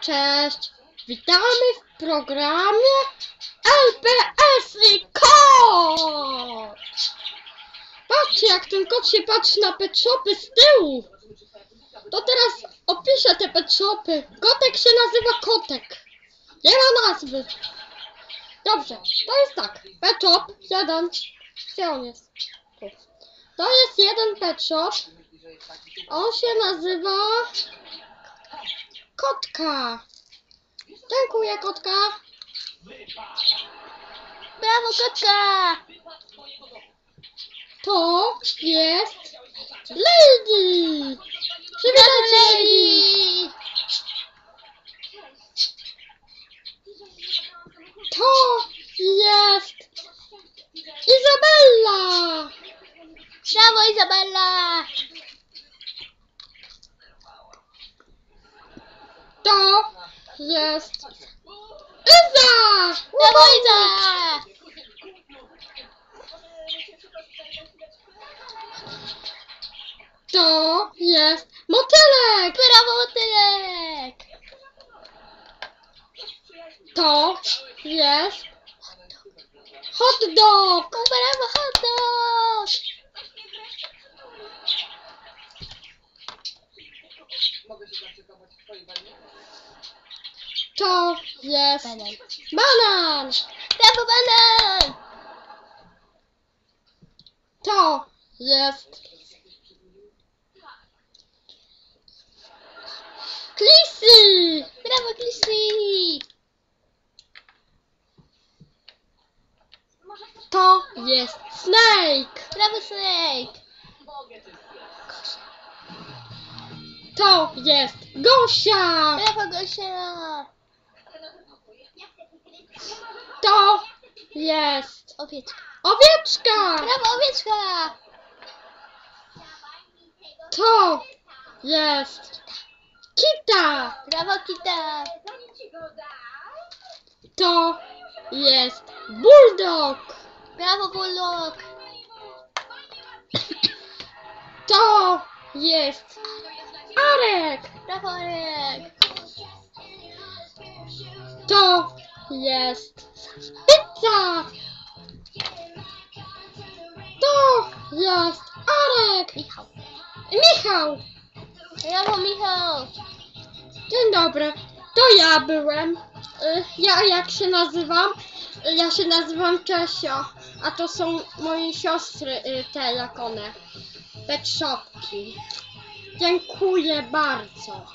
Cześć! Witamy w programie LPS i kot! Patrzcie, jak ten kot się patrzy na pet shopy z tyłu! To teraz opiszę te pet shopy. Kotek się nazywa Kotek. Nie ma nazwy. Dobrze, to jest tak. Pet shop, jeden. Gdzie on jest? To jest jeden pet shop. On się nazywa... Kotka. Dziękuję, kotka. Brawo, kotka! To jest Lady. Przywitajcie, Lady. To jest Izabella. Brawo, Izabella! To jest Iza. Brawo, Iza! To jest Motylek. Brawo, motylek! To jest Hot dog. Brawo, hot dog! To jest Banan. banan. Brawo, banan! To jest Klissy. Brawo, Chrissy! To jest Snake. Brawo, Snake! To jest Gosia. Brawo, Gosia! To jest Owieczka. Owieczka. Brawo, owieczka! To jest Kita. Brawo, kita! To jest Bulldog. Brawo, bulldog! To jest Arek. Brawo, Arek! To jest pizza. To jest Arek. Michał. Michał. Brawo, Michał! Dzień dobry. To ja byłem. Y, Ja jak się nazywam? Y, Ja się nazywam Czesio. A to są moje siostry, y, te jak one. Pet shopki. Dziękuję bardzo.